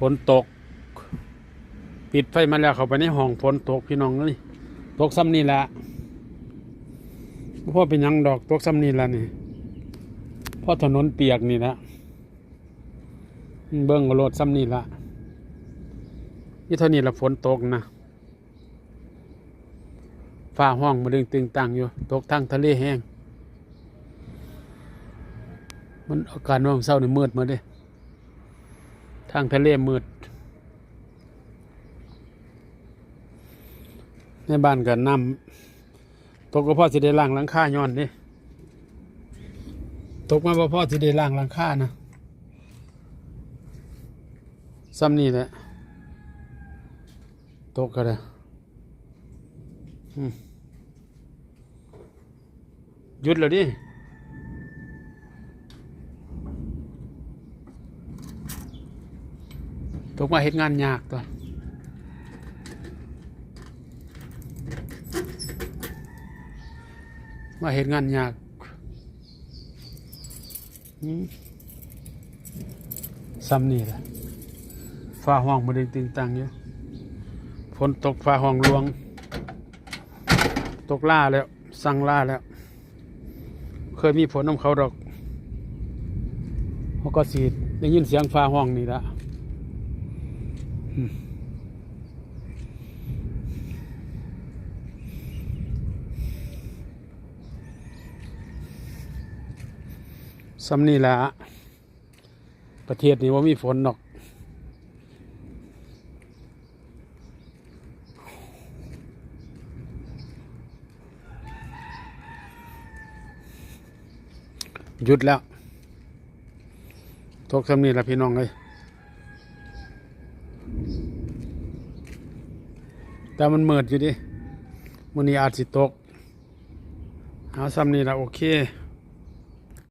ฝนตก ปิดไฟมาแล้วเข้าไปในห้องฝนตกพี่น้องเลยตกซ้ำนี่แหละพ่อเป็นยังดอกตกซ้ำนี่ละนี่พ่อถนนเปียกนี่ละเบิ้งก็โลดซ้ำนี่ละนี่เท่านี้ละฝนตกนะฟ้าห้องมาดึงตึงตังอยู่ ตกทางทะเลแห้ง มันอาการว่ามันเศร้าในมืดมาเด้ ทางทะเลมืด ในบ้านก็น้ำตกก็พ่อสิได้ล้างหลังคาย้อนเดิตกมาบ่พ่อสิได้ล้างหลังคานะซ้ำนี่แหละตกก็ได้หยุดแล้วดิ ตกมาเฮ็ดงานยากตัวมาเห็นงานยากซ้ำนี่แหละฟ้าห้องมาดึงตึงตังอยู่ฝนตกฟ้าห้องลวง ตกล่าแล้ว สั่งล่าแล้ว เคยมีฝนน้ำเขาดอกเขาก็สีได้ยินเสียงฟ้าห้องนี่ละ ซ้ำนี่ละประเทศนี้ว่ามีฝนหรอกหยุดแล้วตกซ้ำนี่ละพี่น้องเลย แต่มันเมิดอยู่ดิมันนี้อาจสิตก เอาซ้ำนี่ละโอเค